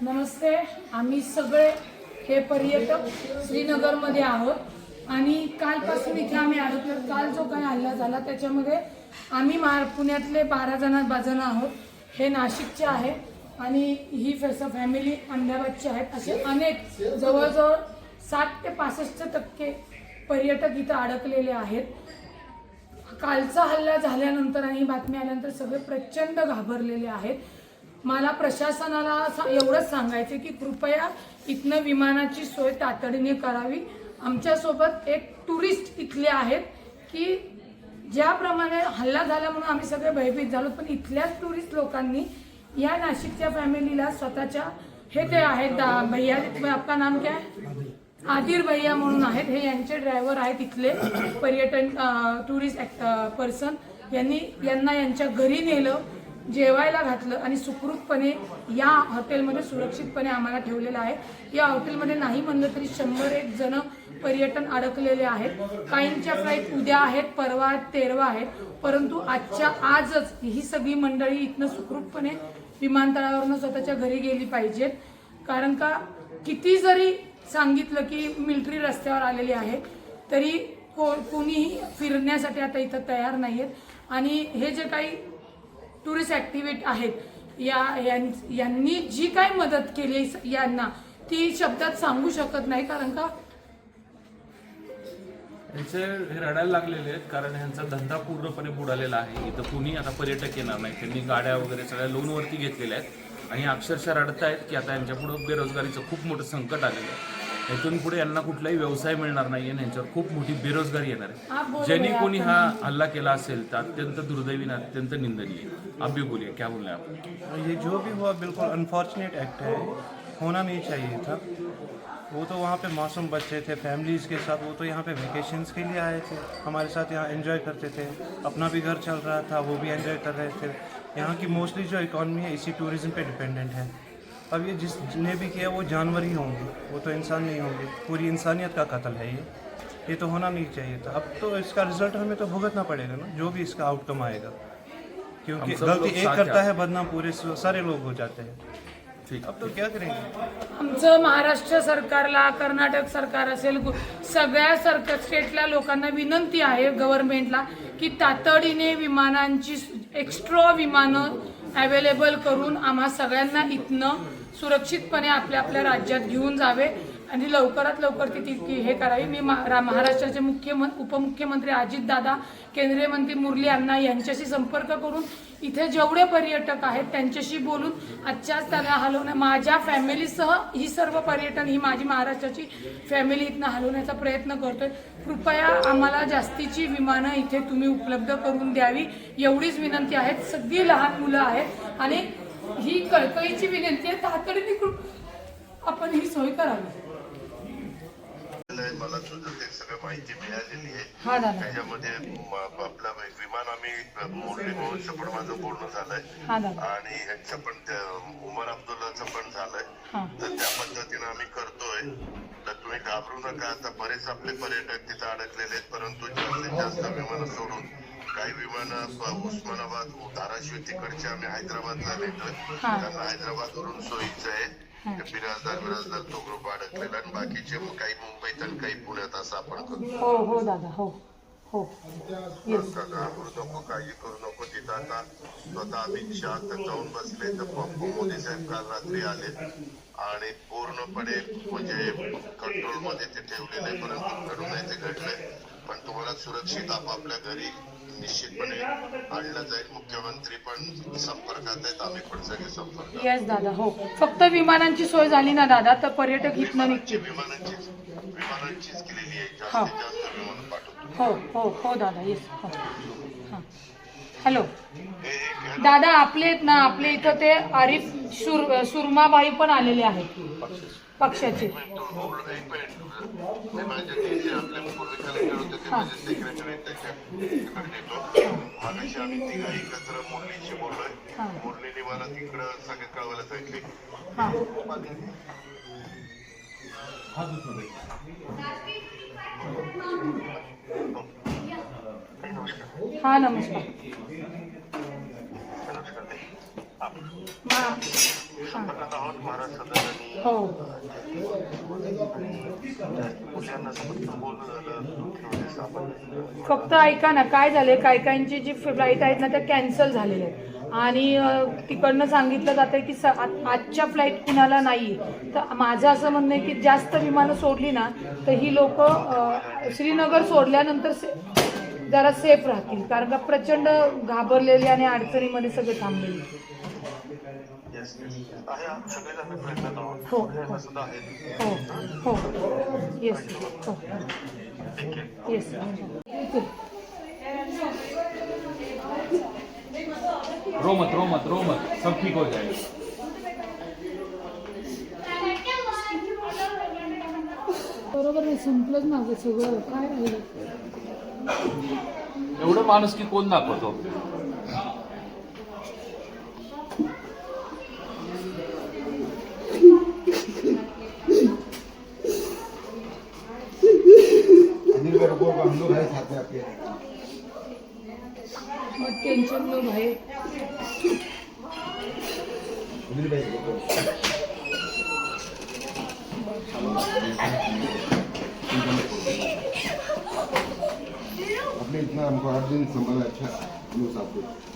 नमस्ते आम्ही सगळे हे पर्यटक श्रीनगरमध्ये आहोत. आणि कालपासून इथे आम्ही अडकलो काल जो काही हल्ला झाला त्याच्यामध्ये आम्ही मा पुण्यातले बारा जण जण आहोत. हे नाशिकचे आहे. आणि ही फॅस फॅमिली अहमदाबादची आहेत. असे अनेक जवळजवळ साठ ते पासष्ट टक्के पर्यटक इथं अडकलेले आहेत. कालचा हल्ला झाल्यानंतर आणि बातमी आल्यानंतर सगळे प्रचंड घाबरलेले आहेत. मला प्रशासनाला एवढंच सांगायचं की कृपया इथनं विमानाची सोय तातडीने करावी. आमच्यासोबत एक टुरिस्ट इथले आहेत की ज्याप्रमाणे हल्ला झाला म्हणून आम्ही सगळे भयभीत झालो पण इथल्याच टुरिस्ट लोकांनी या नाशिकच्या फॅमिलीला स्वतःच्या हे ते आहेत दा- भैया आपका नाम काय आदिर भैया म्हणून आहेत. हे यांचे ड्रायव्हर आहेत इथले पर्यटन टुरिस्ट पर्सन. यांनी यांना यांच्या घरी नेलं. जेवायला घातलं आणि सुखरूपपणे या हॉटेलमध्ये सुरक्षितपणे आम्हाला ठेवलेलं आहे. या हॉटेलमध्ये नाही म्हणलं तरी शंभर एक जण पर्यटन अडकलेले आहेत. काहींच्या फ्लाईट उद्या आहेत परवा आहेत तेरवा आहेत. परंतु आजच्या आजच ही सगळी मंडळी इथनं सुखरूपपणे विमानतळावरनं स्वतःच्या घरी गेली पाहिजेत. कारण का किती जरी सांगितलं की मिलिटरी रस्त्यावर आलेली आहे तरी को कोणीही फिरण्यासाठी आता इथं तयार नाही आहेत आणि हे जे काही टुरिस्ट ॲक्टिव्हिटी आहेत. या यांनी जी काय मदत केली आहे यांना ती शब्दात सांगू शकत नाही कारण का? यांचे हे रडायला लागलेले आहेत कारण ह्यांचा धंदा पूर्णपणे बुडालेला आहे. इथं कुणी आता पर्यटक येणार नाही. त्यांनी गाड्या वगैरे सगळ्या लोनवरती घेतलेल्या आहेत. आणि अक्षरशः रडतायत की आता यांच्यापुढं बेरोजगारीचं खूप मोठं संकट आलेलं आहे. इथून पुढे यांना कुठलाही व्यवसाय मिळणार नाही आणि यांच्यावर खूप मोठी बेरोजगारी येणार आहे. ज्यांनी कोणी हा हल्ला केला असेल तर अत्यंत दुर्दैवी अत्यंत निंदनीय. आप भी बोलिए क्या बोल रहे हैं आप ये जो भी हुआ बिल्कुल अनफॉर्चुनेट एक्ट है। होना नहीं चाहिए था। वो तो वहाँ पे मासूम बच्चे थे फैमिलीज़ के साथ। वो तो यहाँ पे वेकेशंस के लिए आए थे। हमारे साथ यहाँ एंजॉय करते थे। अपना भी घर चल रहा था वो भी एंजॉय कर रहे थे। यहाँ की मोस्टली जो इकॉनमी है इसी टूरिज़्म पे डिपेंडेंट है। अब ये जिसने भी किया वो जानवर ही होंगे वो तो इंसान नहीं होंगे। पूरी इंसानियत का कत्ल है ये। ये तो होना नहीं चाहिए था। अब तो इसका रिजल्ट हमें तो भुगतना पड़ेगा ना जो भी इसका आउटकम आएगा। क्योंकि गलती एक करता हैं। है। बदनाम पूरे सारे लोग हो जाते हैं। ठीक। अब तो क्या करेंगे? आमचं महाराष्ट्र सरकारला कर्नाटक सरकार असेल गु- सगळ्या सरकार स्टेटला लोकांना विनंती आहे गव्हर्नमेंटला की तातडीने विमानांची एक्स्ट्रा विमानं अवेलेबल करून आम्हा सगळ्यांना इथनं सुरक्षितपणे आपल्या आपल्या राज्यात घेऊन जावे आणि लवकरात लवकर ती ती हे करावी. मी रा- महाराष्ट्राचे मुख्यमं उपमुख्यमंत्री अजितदादा केंद्रीय मंत्री मुरली अण्णा यांच्याशी संपर्क करून इथे जेवढे पर्यटक आहेत त्यांच्याशी बोलून आजच्याच त्याला हलवण्या माझ्या फॅमिलीसह ही सर्व पर्यटन ही माझी महाराष्ट्राची फॅमिली इथनं हलवण्याचा प्रयत्न करतोय. कृपया आम्हाला जास्तीची विमानं इथे तुम्ही उपलब्ध करून द्यावी. एवढीच विनंती आहे सगळी लहान मुलं आहेत आणि ही कळकळीची विनंती आहे तातडीने आपण ही सोय करावी. मला सुद्धा ते सगळं माहिती मिळालेली आहे. त्याच्यामध्ये आपलं विमान आम्ही मोडले भाऊंचं पण माझं बोलणं झालंय. हा आणि ह्यांचं पण उमर अब्दुल्लाचं पण झालंय. तर त्या पद्धतीनं आम्ही करतोय. तर तुम्ही घाबरू नका. आता बरेच आपले पर्यटक तिथं अडकलेले आहेत परंतु जास्तीत जास्त विमानं सोडून काही विमानं उस्मानाबाद धाराशिव तिकडचे आम्ही हैदराबादला नेतोय. त्यांना हैदराबाद वरून सोयीचं आहे. बिराजदार बिराजदार तो ग्रुप अडकलेला आणि बाकीचे काही मुंबईत आणि काही पुण्यात असं आपण करतो हो हो दादा हो हो. घाबरू नको काळजी करू नको. तिथं आता स्वतः अमित शहा तर जाऊन बसले. तर पप्पू मोदी साहेब काल रात्री आले आणि पूर्णपणे म्हणजे कंट्रोलमध्ये ते ठेवलेले परंतु घडू नये ते घडलंय. पण तुम्हाला सुरक्षित आपापल्या घरी निश्चितपणे आणलं जाईल. मुख्यमंत्री पण संपर्कात आहेत. आम्ही पण सगळे संपर्कात येस दादा हो. फक्त विमानांची सोय झाली ना दादा? तर पर्यटक इथनं निघतील. विमानांचीच विमानांचीच केलेली आहे. हा. जास्तीत जास्त विमान पाठवतो. हो हो हो दादा. येस हो. हां. हॅलो हे एक दादा आपले आहेत ना आपले इथं ते आरिफ सुर सुरमाबाई पण आलेले आहेत. पक्षाचे. मागाशी आम्ही तिघा एकत्र मुरलीशी बोललोय हा. मुरलीने मला तिकडं सगळे कळवायला सांगितले हां नमस्कार महाराष्ट्र हो. फक्त ऐका ना काय झालंय? काय काहींची जी फ्लाईट आहेत ना त्या कॅन्सल झालेल्या आहेत. आणि तिकडनं सांगितलं जातंय की स आजच्या फ्लाईट कुणाला नाही तर माझं असं म्हणणं आहे की जास्त विमानं सोडली ना तर ही लोक श्रीनगर सोडल्यानंतर से जरा सेफ राहतील. कारण का प्रचंड घाबरलेली आणि अडचणीमध्ये सगळे थांबलेले हो. आहेत. हो हो. येस हो. येस रो मत रो मत रो मत सब ठीक हो जाएगा. बरोबर आहे संपलंच ना गं सगळं. काय राहिलं? एवढं माणूस की कोण दाखवतो? रुको हम लोग हैं साथ में आपके मग टेन्शन लो भाई रुको आपने इतना हमको दिन संभाला अच्छा लोग में